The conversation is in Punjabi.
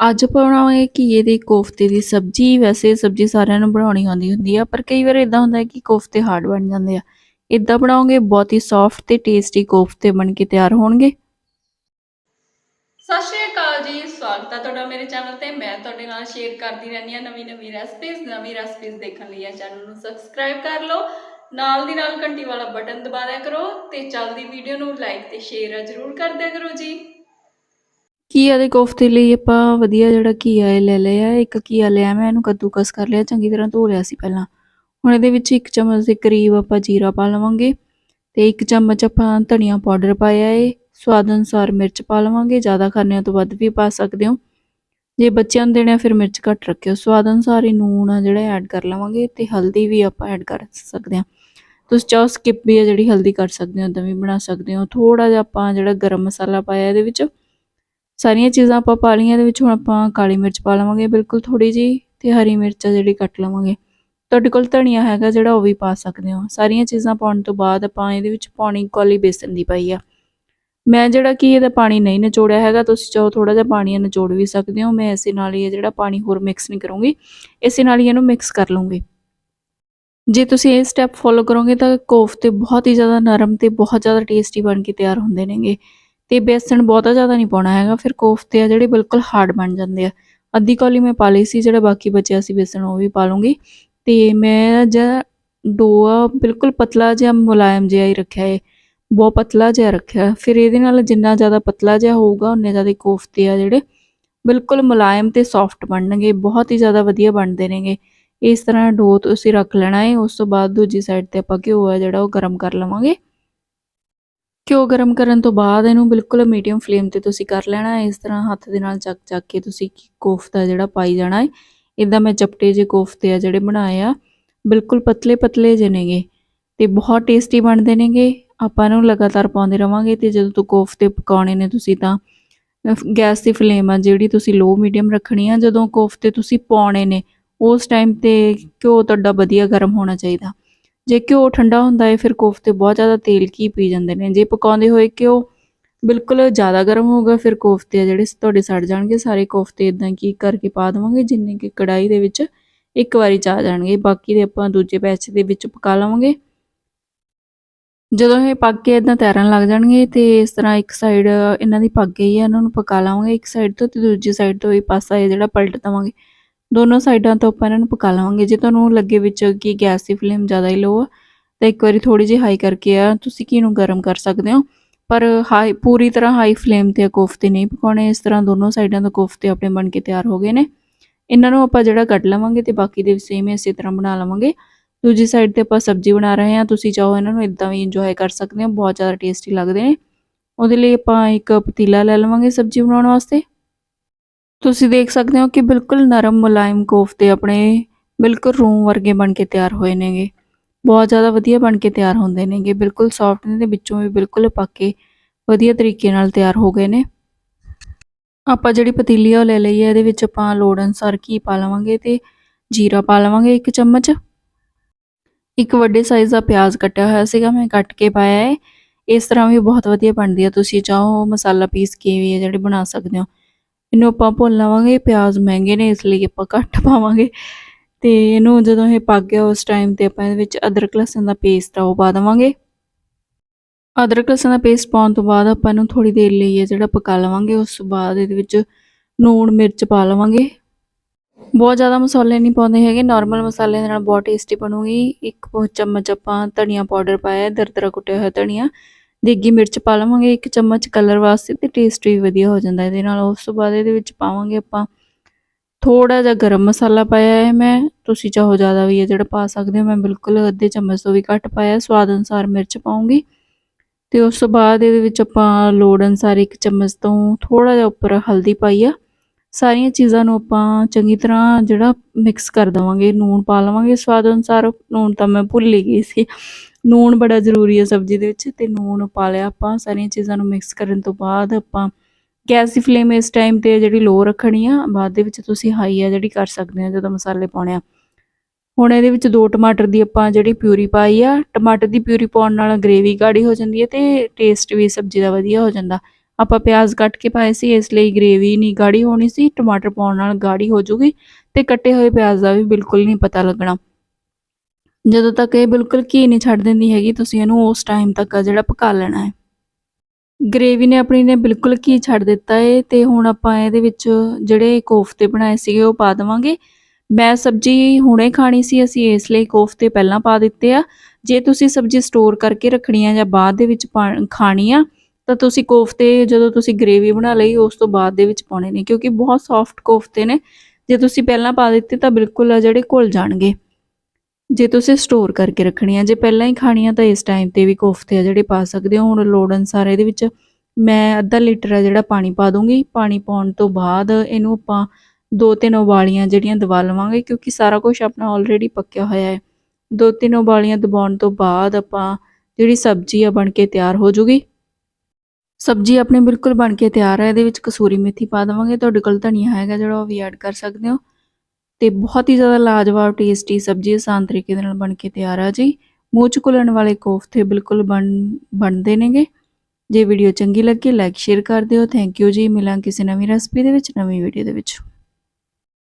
ਅੱਜ ਬਣਾਵਾਂਗੇ ਘੀਏ ਦੇ ਕੋਫਤੇ ਦੀ ਸਬਜ਼ੀ। ਵੈਸੇ ਸਬਜ਼ੀ ਸਾਰਿਆਂ ਨੂੰ ਬਣਾਉਣੀ ਆਉਂਦੀ ਹੁੰਦੀ ਆ, ਪਰ ਕਈ ਵਾਰ ਇਦਾਂ ਹੁੰਦਾ ਹੈ ਕਿ ਕੋਫਤੇ ਹਾਰਡ ਬਣ ਜਾਂਦੇ ਆ। ਇਦਾਂ ਬਣਾਓਗੇ, ਬਹੁਤ ਹੀ ਸੌਫਟ ਤੇ ਟੇਸਟੀ ਕੋਫਤੇ ਬਣ ਕੇ ਤਿਆਰ ਹੋਣਗੇ। ਸਤਿ ਸ਼੍ਰੀ ਅਕਾਲ ਜੀ, ਸਵਾਗਤ ਹੈ ਤੁਹਾਡਾ ਮੇਰੇ ਚੈਨਲ ਤੇ। ਮੈਂ ਤੁਹਾਡੇ ਨਾਲ ਸ਼ੇਅਰ ਕਰਦੀ ਰਹਿੰਦੀ ਹਾਂ ਨਵੀਂ ਨਵੀਂ ਰੈਸਪੀਜ਼ ਨਵੀਂ ਰੈਸਪੀਜ਼ ਦੇਖਣ ਲਈ ਆ। ਚੈਨਲ ਨੂੰ ਸਬਸਕ੍ਰਾਈਬ ਕਰ ਲਓ। ਨਾਲ ਦੀ ਨਾਲ ਘੰਟੀ ਵਾਲਾ ਬਟਨ ਦਬਾ ਦਿਆ ਕਰੋ ਤੇ ਚੱਲਦੀ ਵੀਡੀਓ ਨੂੰ ਲਾਈਕ ਤੇ ਸ਼ੇਅਰ ਜ਼ਰੂਰ ਕਰ ਦਿਆ ਕਰੋ ਜੀ। ਘੀਆ ਦੇ ਕੋਫਤੇ ਲਈ ਆਪਾਂ ਵਧੀਆ ਜਿਹੜਾ ਘੀਆ ਇਹ ਲੈ ਲਿਆ, ਇੱਕ ਘੀਆ ਲਿਆ ਮੈਂ, ਇਹਨੂੰ ਕੱਦੂਕਸ ਕਰ ਲਿਆ, ਚੰਗੀ ਤਰ੍ਹਾਂ ਧੋ ਲਿਆ ਸੀ ਪਹਿਲਾਂ। ਹੁਣ ਇਹਦੇ ਵਿੱਚ ਇੱਕ ਚਮਚ ਦੇ ਕਰੀਬ ਆਪਾਂ ਜੀਰਾ ਪਾ ਲਵਾਂਗੇ ਤੇ ਇੱਕ ਚਮਚ ਆਪਾਂ ਧਨੀਆ ਪਾਊਡਰ ਪਾਇਆ ਏ, ਸਵਾਦ ਅਨੁਸਾਰ ਮਿਰਚ ਪਾ ਲਵਾਂਗੇ, ਜ਼ਿਆਦਾ ਖਾਣੇ ਤੋਂ ਵੱਧ ਵੀ ਪਾ ਸਕਦੇ ਹੋ। ਜੇ ਬੱਚਿਆਂ ਨੂੰ ਦੇਣਾ ਫਿਰ ਮਿਰਚ ਘੱਟ ਰੱਖਿਓ, ਸਵਾਦ ਅਨੁਸਾਰ ਹੀ ਨੂਣ ਆ ਜਿਹੜਾ ਐਡ ਕਰ ਲਵਾਂਗੇ ਤੇ ਹਲਦੀ ਵੀ ਆਪਾਂ ਐਡ ਕਰ ਸਕਦੇ ਹਾਂ। ਤੁਸੀਂ ਚਾਹੋ ਸਕਿਪ ਵੀ ਆ ਜਿਹੜੀ ਹਲਦੀ ਕਰ ਸਕਦੇ ਹੋ ਤਾਂ ਵੀ ਬਣਾ ਸਕਦੇ ਹੋ। ਥੋੜਾ ਜਿਹਾ ਆਪਾਂ ਜਿਹੜਾ ਗਰਮ ਮਸਾਲਾ ਪਾਇਆ ਇਹਦੇ ਵਿੱਚ ਸਾਰੀਆਂ ਚੀਜ਼ਾਂ ਆਪਾਂ ਪਾ ਲਈਆਂ, ਇਹਦੇ ਵਿੱਚ ਹੁਣ ਆਪਾਂ ਕਾਲੀ ਮਿਰਚ ਪਾ ਲਵਾਂਗੇ, ਬਿਲਕੁਲ ਥੋੜੀ ਜੀ ਤੇ ਹਰੀ ਮਿਰਚ ਆ ਜਿਹੜੀ ਕੱਟ ਲਵਾਂਗੇ। ਤੁਹਾਡੇ ਕੋਲ ਧਨੀਆ ਹੈਗਾ ਜਿਹੜਾ ਉਹ ਵੀ ਪਾ ਸਕਦੇ ਹੋ। ਸਾਰੀਆਂ ਚੀਜ਼ਾਂ ਪਾਉਣ ਤੋਂ ਬਾਅਦ ਆਪਾਂ ਇਹਦੇ ਵਿੱਚ ਪਾਣੀ ਕੌਲੀ ਬੇਸਨ ਦੀ ਪਾਈ ਆ। ਮੈਂ ਜਿਹੜਾ ਕਿ ਇਹਦਾ ਪਾਣੀ ਨਹੀਂ ਨਿਚੋੜਿਆ ਹੈਗਾ, ਤੁਸੀਂ ਚਾਹੋ ਥੋੜਾ ਜਿਹਾ ਪਾਣੀ ਨਿਚੋੜ ਵੀ ਸਕਦੇ ਹੋ। ਮੈਂ ਇਸੇ ਨਾਲ ਹੀ ਇਹ ਜਿਹੜਾ ਪਾਣੀ ਹੋਰ ਮਿਕਸ ਨਹੀਂ ਕਰੂੰਗੀ, ਇਸੇ ਨਾਲ ਹੀ ਇਹਨੂੰ ਮਿਕਸ ਕਰ ਲੂੰਗੀ ਜੇ ਤੁਸੀਂ ਇਹ ਸਟੈਪ ਫੋਲੋ ਕਰੋਗੇ ਤਾਂ ਕੋਫਤੇ ਬਹੁਤ ਹੀ ਜ਼ਿਆਦਾ ਨਰਮ ਤੇ ਬਹੁਤ ਜ਼ਿਆਦਾ ਟੇਸਟੀ ਬਣ ਕੇ ਤਿਆਰ ਹੁੰਦੇ ਨੇਗੇ। ਤੇ ਬੇਸਣ ਬਹੁਤਾ ਜ਼ਿਆਦਾ ਨਹੀਂ ਪਾਉਣਾ ਹੈਗਾ, ਫਿਰ ਕੋਫਤੇ ਆ ਜਿਹੜੇ ਬਿਲਕੁਲ ਹਾਰਡ ਬਣ ਜਾਂਦੇ ਆ। ਅੱਧੀ ਕੌਲੀ ਮੈਂ ਪਾ ਲਈ ਸੀ, ਜਿਹੜਾ ਬਾਕੀ ਬਚਿਆ ਸੀ ਬੇਸਣ, ਉਹ ਵੀ ਪਾ ਲੂੰਗੀ। ਤੇ ਮੈਂ ਜਿਹੜਾ ਡੋ ਆ ਬਿਲਕੁਲ ਪਤਲਾ ਜਿਹਾ ਮੁਲਾਇਮ ਜਿਹਾ ਹੀ ਰੱਖਿਆ ਹੈ ਬਹੁਤ ਪਤਲਾ ਜਿਹਾ ਰੱਖਿਆ। ਫਿਰ ਇਹਦੇ ਨਾਲ ਜਿੰਨਾ ਜ਼ਿਆਦਾ ਪਤਲਾ ਜਿਹਾ ਹੋਊਗਾ ਉਨੇ ਜ਼ਿਆਦਾ ਕੋਫਤੇ ਆ ਜਿਹੜੇ ਬਿਲਕੁਲ ਮੁਲਾਇਮ ਤੇ ਸੌਫਟ ਬਣਨਗੇ, ਬਹੁਤ ਹੀ ਜ਼ਿਆਦਾ ਵਧੀਆ ਬਣਦੇ ਨੇਗੇ। ਇਸ ਤਰ੍ਹਾਂ ਡੋ ਤੁਸੀਂ ਰੱਖ ਲੈਣਾ ਹੈ ਉਸ ਤੋਂ ਬਾਅਦ ਦੂਜੀ ਸਾਈਡ ਤੇ ਆਪਾਂ ਘਿਓ ਆ ਜਿਹੜਾ, ਉਹ ਗਰਮ ਕਰ ਲਵਾਂਗੇ। ਘਿਓ ਗਰਮ ਕਰਨ ਤੋਂ ਬਾਅਦ ਇਹਨੂੰ ਬਿਲਕੁਲ ਮੀਡੀਅਮ ਫਲੇਮ ਤੇ ਤੁਸੀਂ ਕਰ ਲੈਣਾ ਇਸ ਤਰ੍ਹਾਂ ਹੱਥ ਦੇ ਨਾਲ ਚੱਕ ਚੱਕ ਕੇ ਤੁਸੀਂ ਕੋਫਤਾ ਜਿਹੜਾ ਪਾਈ ਜਾਣਾ ਹੈ ਇਦਾਂ ਮੈਂ ਚਪਟੇ ਜਿਹੇ ਕੋਫਤੇ ਆ ਜਿਹੜੇ ਬਣਾਏ ਆ, ਬਿਲਕੁਲ ਪਤਲੇ ਪਤਲੇ ਜਿਹੇ ਨੇਗੇ ਤੇ ਬਹੁਤ ਟੇਸਟੀ ਬਣਦੇ ਨੇਗੇ। ਆਪਾਂ ਇਹਨੂੰ ਲਗਾਤਾਰ ਪਾਉਂਦੇ ਰਵਾਂਗੇ ਤੇ ਜਦੋਂ ਤੋਂ ਕੋਫਤੇ ਪਕਾਉਣੇ ਨੇ ਤੁਸੀਂ ਤਾਂ ਗੈਸ ਦੀ ਫਲੇਮ ਆ ਜਿਹੜੀ ਤੁਸੀਂ ਲੋ ਮੀਡੀਅਮ ਰੱਖਣੀ ਆ, ਜਦੋਂ ਕੋਫਤੇ ਤੁਸੀਂ ਪਾਉਣੇ ਨੇ, ਉਸ ਟਾਈਮ ਤੇ ਘਿਓ ਤੁਹਾਡਾ ਵਧੀਆ ਗਰਮ ਹੋਣਾ ਚਾਹੀਦਾ। ਜੇ ਘਿਓ ਠੰਡਾ ਹੁੰਦਾ ਹੈ, ਫਿਰ ਕੋਫਤੇ ਬਹੁਤ ਜ਼ਿਆਦਾ ਤੇਲ ਕੀ ਪੀ ਜਾਂਦੇ ਨੇ। ਜੇ ਪਕਾਉਂਦੇ ਹੋਏ ਘਿਓ ਬਿਲਕੁਲ ਜ਼ਿਆਦਾ ਗਰਮ ਹੋਊਗਾ, ਫਿਰ ਕੋਫਤੇ ਆ ਜਿਹੜੇ ਤੁਹਾਡੇ ਸੜ ਜਾਣਗੇ। ਸਾਰੇ ਕੋਫਤੇ ਇਦਾਂ ਕੀ ਕਰਕੇ ਪਾ ਦੇਵਾਂਗੇ, ਜਿੰਨੇ ਕਿ ਕੜਾਈ ਦੇ ਵਿੱਚ ਇੱਕ ਵਾਰੀ ਚ ਜਾਣਗੇ। ਬਾਕੀ ਦੇ ਆਪਾਂ ਦੂਜੇ ਬੈਚ ਦੇ ਵਿੱਚ ਪਕਾ ਲਵਾਂਗੇ। ਜਦੋਂ ਇਹ ਪੱਕ ਕੇ ਇਦਾਂ ਤੈਰਨ ਲੱਗ ਜਾਣਗੇ ਤੇ ਇਸ ਤਰ੍ਹਾਂ ਇੱਕ ਸਾਈਡ ਇਹਨਾਂ ਦੀ ਪੱਕ ਗਈ ਹੈ, ਇਹਨਾਂ ਨੂੰ ਪਕਾ ਲਵਾਂਗੇ। ਇੱਕ ਸਾਈਡ ਤੋਂ ਤੇ ਦੂਜੀ ਸਾਈਡ ਤੋਂ ਇਹ ਪਾਸਾ ਇਹ ਜਿਹੜਾ ਪਲਟ ਦਵਾਂਗੇ। ਦੋਨੋਂ ਸਾਈਡਾਂ ਤੋਂ ਆਪਾਂ ਇਹਨਾਂ ਨੂੰ ਪਕਾ ਲਵਾਂਗੇ। ਜੇ ਤੁਹਾਨੂੰ ਲੱਗੇ ਵਿੱਚ ਕਿ ਗੈਸ ਦੀ ਫਲੇਮ ਜ਼ਿਆਦਾ ਹੀ ਲੋ ਆ, ਤਾਂ ਇੱਕ ਵਾਰੀ ਥੋੜੀ ਜਿਹੀ ਹਾਈ ਕਰਕੇ ਆ, ਤੁਸੀਂ ਕੀ ਨੂੰ ਗਰਮ ਕਰ ਸਕਦੇ ਹੋ। ਪਰ ਹਾਈ ਪੂਰੀ ਤਰ੍ਹਾਂ ਹਾਈ ਫਲੇਮ ਤੇ ਕੋਫਤੇ ਨਹੀਂ ਪਕਾਉਣੇ। ਇਸ ਤਰ੍ਹਾਂ ਦੋਨੋਂ ਸਾਈਡਾਂ ਤੋਂ ਕੋਫਤੇ ਆਪਣੇ ਬਣ ਕੇ ਤਿਆਰ ਹੋ ਗਏ ਨੇ। ਇਹਨਾਂ ਨੂੰ ਆਪਾਂ ਜਿਹੜਾ ਕੱਢ ਲਵਾਂਗੇ ਤੇ ਬਾਕੀ ਦੇ ਸੇਮ ਇਸੇ ਤਰ੍ਹਾਂ ਬਣਾ ਲਵਾਂਗੇ। ਦੂਜੀ ਸਾਈਡ ਤੇ ਆਪਾਂ ਸਬਜ਼ੀ ਬਣਾ ਰਹੇ ਹਾਂ। ਤੁਸੀਂ ਚਾਹੋ ਇਹਨਾਂ ਨੂੰ ਇਦਾਂ ਵੀ ਇੰਜੋਏ ਕਰ ਸਕਦੇ ਹੋ। ਬਹੁਤ ਜ਼ਿਆਦਾ ਟੇਸਟੀ ਲੱਗਦੇ ਨੇ। ਉਹਦੇ ਲਈ ਆਪਾਂ ਇੱਕ ਪਤੀਲਾ ਲੈ ਲਵਾਂਗੇ ਸਬਜ਼ੀ ਬਣਾਉਣ ਵਾਸਤੇ। ਤੁਸੀਂ ਦੇਖ ਸਕਦੇ ਹੋ ਕਿ ਬਿਲਕੁਲ ਨਰਮ ਮੁਲਾਇਮ ਕੋਫਤੇ ਆਪਣੇ ਬਿਲਕੁਲ ਰੂਮ ਵਰਗੇ ਬਣ ਕੇ ਤਿਆਰ ਹੋਏ ਨੇਗੇ। ਬਹੁਤ ਜ਼ਿਆਦਾ ਵਧੀਆ ਬਣ ਕੇ ਤਿਆਰ ਹੁੰਦੇ ਨੇਗੇ। ਬਿਲਕੁਲ ਸੌਫਟ ਨੇ ਤੇ ਵਿੱਚੋਂ ਵੀ ਬਿਲਕੁਲ ਪੱਕ ਕੇ ਵਧੀਆ ਤਰੀਕੇ ਨਾਲ ਤਿਆਰ ਹੋ ਗਏ ਨੇ। ਆਪਾਂ ਜਿਹੜੀ ਪਤੀਲੀ ਉਹ ਲੈ ਲਈ ਹੈ ਇਹਦੇ ਵਿੱਚ ਆਪਾਂ ਲੋੜ ਅਨੁਸਾਰ ਘੀ ਪਾ ਲਵਾਂਗੇ ਤੇ ਜੀਰਾ ਪਾ ਲਵਾਂਗੇ ਇੱਕ ਚਮਚ। ਇੱਕ ਵੱਡੇ ਸਾਈਜ਼ ਦਾ ਪਿਆਜ਼ ਕੱਟਿਆ ਹੋਇਆ ਸੀਗਾ, ਮੈਂ ਕੱਟ ਕੇ ਪਾਇਆ ਹੈ ਇਸ ਤਰ੍ਹਾਂ ਵੀ ਬਹੁਤ ਵਧੀਆ ਬਣਦੀ ਹੈ ਤੁਸੀਂ ਚਾਹੋ ਮਸਾਲਾ ਪੀਸ ਕੇ ਵੀ ਜਿਹੜੇ ਬਣਾ ਸਕਦੇ ਹੋ। ਇਹਨੂੰ ਆਪਾਂ ਭੁੰਨ ਲਵਾਂਗੇ, ਪਿਆਜ਼ ਮਹਿੰਗੇ ਨੇ, ਇਸ ਲਈ ਆਪਾਂ ਘੱਟ ਪਾਵਾਂਗੇ। ਤੇ ਇਹਨੂੰ ਜਦੋਂ ਇਹ ਪੱਕ ਗਿਆ, ਉਸ ਟਾਈਮ ਤੇ ਆਪਾਂ ਇਹਦੇ ਵਿੱਚ ਅਦਰਕ, ਲਸਣ ਦਾ ਪੇਸਟ ਆ, ਉਹ ਪਾ ਦੇਵਾਂਗੇ। ਅਦਰਕ, ਲਸਣ ਦਾ ਪੇਸਟ ਪਾਉਣ ਤੋਂ ਬਾਅਦ ਆਪਾਂ ਇਹਨੂੰ ਥੋੜੀ ਦੇਰ ਲਈ ਇਹ ਜਿਹੜਾ ਪਕਾ ਲਵਾਂਗੇ, ਉਸ ਤੋਂ ਬਾਅਦ ਇਹਦੇ ਵਿੱਚ ਨੂਣ ਮਿਰਚ ਪਾ ਲਵਾਂਗੇ। ਬਹੁਤ ਜ਼ਿਆਦਾ ਮਸਾਲੇ ਨਹੀਂ ਪਾਉਂਦੇ ਹੈਗੇ ਨਾਰਮਲ ਮਸਾਲੇ ਦੇ ਨਾਲ ਬਹੁਤ ਟੇਸਟੀ ਬਣੂਗੀ। ਇੱਕ ਚਮਚ ਆਪਾਂ ਧਨੀਆ ਪਾਊਡਰ ਪਾਇਆ, ਦਰਦਰਾ ਕੁੱਟਿਆ ਹੋਇਆ ਧਨੀਆ। ਦੇਗੀ ਮਿਰਚ ਪਾ ਲਵਾਂਗੇ, ਇੱਕ ਚਮਚ ਕਲਰ ਵਾਸਤੇ ਤੇ ਟੇਸਟ ਵੀ ਵਧੀਆ ਹੋ ਜਾਂਦਾ ਇਹਦੇ ਨਾਲ। ਉਸ ਤੋਂ ਬਾਅਦ ਇਹਦੇ ਵਿੱਚ ਪਾਵਾਂਗੇ ਆਪਾਂ ਥੋੜਾ ਜਿਹਾ ਗਰਮ ਮਸਾਲਾ ਪਾਇਆ ਹੈ ਮੈਂ। ਤੁਸੀਂ ਚਾਹੋ ਜ਼ਿਆਦਾ ਵੀ ਹੈ ਜਿਹੜਾ ਪਾ ਸਕਦੇ ਹੋ, ਮੈਂ ਬਿਲਕੁਲ ਅੱਧੇ ਚਮਚ ਤੋਂ ਵੀ ਘੱਟ ਪਾਇਆ। ਸਵਾਦ ਅਨੁਸਾਰ ਮਿਰਚ ਪਾਉਂਗੀ। ਤੇ ਉਸ ਤੋਂ ਬਾਅਦ ਇਹਦੇ ਵਿੱਚ ਆਪਾਂ ਲੋੜ ਅਨੁਸਾਰ ਇੱਕ ਚਮਚ ਤੋਂ ਥੋੜਾ ਜਿਹਾ ਉੱਪਰ ਹਲਦੀ ਪਾਈ ਆ। ਸਾਰੀਆਂ ਚੀਜ਼ਾਂ ਨੂੰ ਆਪਾਂ ਚੰਗੀ ਤਰ੍ਹਾਂ ਜਿਹੜਾ ਮਿਕਸ ਕਰ ਦਵਾਂਗੇ। ਨੂਣ ਪਾ ਲਵਾਂਗੇ ਸਵਾਦ ਅਨੁਸਾਰ। ਨੂਣ ਤਾਂ ਮੈਂ ਭੁੱਲ ਹੀ ਗਈ ਸੀ। ਨੂਣ ਬੜਾ ਜ਼ਰੂਰੀ ਹੈ ਸਬਜ਼ੀ ਦੇ ਵਿੱਚ ਤੇ ਨੂਣ ਪਾ ਲਿਆ ਆਪਾਂ, ਸਾਰੀਆਂ ਚੀਜ਼ਾਂ ਨੂੰ ਮਿਕਸ ਕਰਨ ਤੋਂ ਬਾਅਦ ਆਪਾਂ ਗੈਸ ਦੀ ਫਲੇਮ ਇਸ ਟਾਈਮ ਤੇ ਜਿਹੜੀ ਲੋ ਰੱਖਣੀ ਆ, ਬਾਅਦ ਦੇ ਵਿੱਚ ਤੁਸੀਂ ਹਾਈ ਆ ਜਿਹੜੀ ਕਰ ਸਕਦੇ ਆ ਜਦੋਂ ਮਸਾਲੇ ਪਾਉਣੇ ਆ। ਹੁਣ ਇਹਦੇ ਵਿੱਚ ਦੋ ਟਮਾਟਰ ਦੀ ਆਪਾਂ ਜਿਹੜੀ ਪਿਊਰੀ ਪਾਈ ਆ, ਟਮਾਟਰ ਦੀ ਪਿਊਰੀ ਪਾਉਣ ਨਾਲ ਗ੍ਰੇਵੀ ਗਾੜੀ ਹੋ ਜਾਂਦੀ ਹੈ ਤੇ ਟੇਸਟ ਵੀ ਸਬਜ਼ੀ ਦਾ ਵਧੀਆ ਹੋ ਜਾਂਦਾ। ਆਪਾਂ ਪਿਆਜ਼ ਕੱਟ ਕੇ ਪਾਏ ਸੀ, ਇਸ ਲਈ ਗ੍ਰੇਵੀ ਨਹੀਂ ਗਾੜੀ ਹੋਣੀ ਸੀ, ਟਮਾਟਰ ਪਾਉਣ ਨਾਲ ਗਾੜੀ ਹੋ ਜੂਗੀ ਤੇ ਕੱਟੇ ਹੋਏ ਪਿਆਜ਼ ਦਾ ਵੀ ਬਿਲਕੁਲ ਨਹੀਂ ਪਤਾ ਲੱਗਣਾ। ਜਦੋਂ ਤੱਕ ਇਹ ਬਿਲਕੁਲ ਘੀ ਨਹੀਂ ਛੱਡ ਦਿੰਦੀ ਹੈਗੀ, ਤੁਸੀਂ ਇਹਨੂੰ ਉਸ ਟਾਈਮ ਤੱਕ ਆ ਜਿਹੜਾ ਪਕਾ ਲੈਣਾ ਹੈ। ਗ੍ਰੇਵੀ ਨੇ ਆਪਣੀ ਨੇ ਬਿਲਕੁਲ ਘੀ ਛੱਡ ਦਿੱਤਾ ਏ, ਤੇ ਹੁਣ ਆਪਾਂ ਇਹਦੇ ਵਿੱਚ ਜਿਹੜੇ ਕੋਫਤੇ ਬਣਾਏ ਸੀਗੇ ਉਹ ਪਾ ਦੇਵਾਂਗੇ। ਮੈਂ ਸਬਜ਼ੀ ਹੁਣੇ ਖਾਣੀ ਸੀ, ਅਸੀਂ ਇਸ ਲਈ ਕੋਫਤੇ ਪਹਿਲਾਂ ਪਾ ਦਿੱਤੇ ਆ। ਜੇ ਤੁਸੀਂ ਸਬਜ਼ੀ ਸਟੋਰ ਕਰਕੇ ਰੱਖਣੀ ਆ ਜਾਂ ਬਾਅਦ ਦੇ ਵਿੱਚ ਪਾ- ਖਾਣੀ ਆ, ਤਾਂ ਤੁਸੀਂ ਕੋਫਤੇ ਜਦੋਂ ਤੁਸੀਂ ਗ੍ਰੇਵੀ ਬਣਾ ਲਈ, ਉਸ ਤੋਂ ਬਾਅਦ ਦੇ ਵਿੱਚ ਪਾਉਣੇ ਨੇ, ਕਿਉਂਕਿ ਬਹੁਤ ਸੌਫਟ ਕੋਫਤੇ ਨੇ। ਜੇ ਤੁਸੀਂ ਪਹਿਲਾਂ ਪਾ ਦਿੱਤੇ ਤਾਂ ਬਿਲਕੁਲ ਆ ਜਿਹੜੇ ਘੁਲ ਜਾਣਗੇ। ਜੇ ਤੁਸੀਂ ਸਟੋਰ ਕਰਕੇ ਰੱਖਣੀ ਆ, ਜੇ ਪਹਿਲਾਂ ਹੀ ਖਾਣੀ ਆ ਤਾਂ ਇਸ ਟਾਈਮ ਤੇ ਵੀ ਕੋਫਤੇ ਆ ਜਿਹੜੇ ਪਾ ਸਕਦੇ ਹੋ। ਹੁਣ ਲੋੜ ਅਨੁਸਾਰ ਇਹਦੇ ਵਿੱਚ ਮੈਂ ਅੱਧਾ ਲੀਟਰ ਆ ਜਿਹੜਾ ਪਾਣੀ ਪਾ ਦੂੰਗੀ। ਪਾਣੀ ਪਾਉਣ ਤੋਂ ਬਾਅਦ ਇਹਨੂੰ ਆਪਾਂ ਦੋ ਤਿੰਨ ਉਬਾਲੀਆਂ ਜਿਹੜੀਆਂ ਦਬਾ ਲਵਾਂਗੇ, ਕਿਉਂਕਿ ਸਾਰਾ ਕੁਝ ਆਪਣਾ ਆਲਰੇਡੀ ਪੱਕਿਆ ਹੋਇਆ ਹੈ। ਦੋ ਤਿੰਨ ਉਬਾਲੀਆਂ ਦਬਾਉਣ ਤੋਂ ਬਾਅਦ ਆਪਾਂ ਜਿਹੜੀ ਸਬਜ਼ੀ ਆ ਬਣ ਕੇ ਤਿਆਰ ਹੋ ਜੂਗੀ। ਸਬਜ਼ੀ ਆਪਣੇ ਬਿਲਕੁਲ ਬਣ ਕੇ ਤਿਆਰ ਹੈ ਇਹਦੇ ਵਿੱਚ ਕਸੂਰੀ ਮੇਥੀ ਪਾ ਦੇਵਾਂਗੇ। ਤੁਹਾਡੇ ਕੋਲ ਧਨੀਆ ਹੈਗਾ ਜਿਹੜਾ ਉਹ ਵੀ ਐਡ ਕਰ ਸਕਦੇ ਹੋ। ਤੇ ਬਹੁਤ ਹੀ ਜ਼ਿਆਦਾ ਲਾਜਵਾਬ ਟੇਸਟੀ ਸਬਜ਼ੀ ਆਸਾਨ ਤਰੀਕੇ ਦੇ ਨਾਲ ਬਣ ਕੇ ਤਿਆਰ ਆ ਜੀ। ਮੂੰਹ ਚ ਘੁਲਣ ਵਾਲੇ ਕੋਫਤੇ ਬਿਲਕੁਲ ਬਣ, ਬਣਦੇ ਨੇਗੇ। ਜੇ ਵੀਡੀਓ ਚੰਗੀ ਲੱਗੇ ਲਾਈਕ ਸ਼ੇਅਰ ਕਰ ਦਿਓ। ਥੈਂਕ ਯੂ ਜੀ। ਮਿਲਾਂ ਕਿਸੇ ਨਵੀਂ ਰੈਸਪੀ ਦੇ ਵਿੱਚ, ਨਵੀਂ ਵੀਡੀਓ ਦੇ ਵਿੱਚ।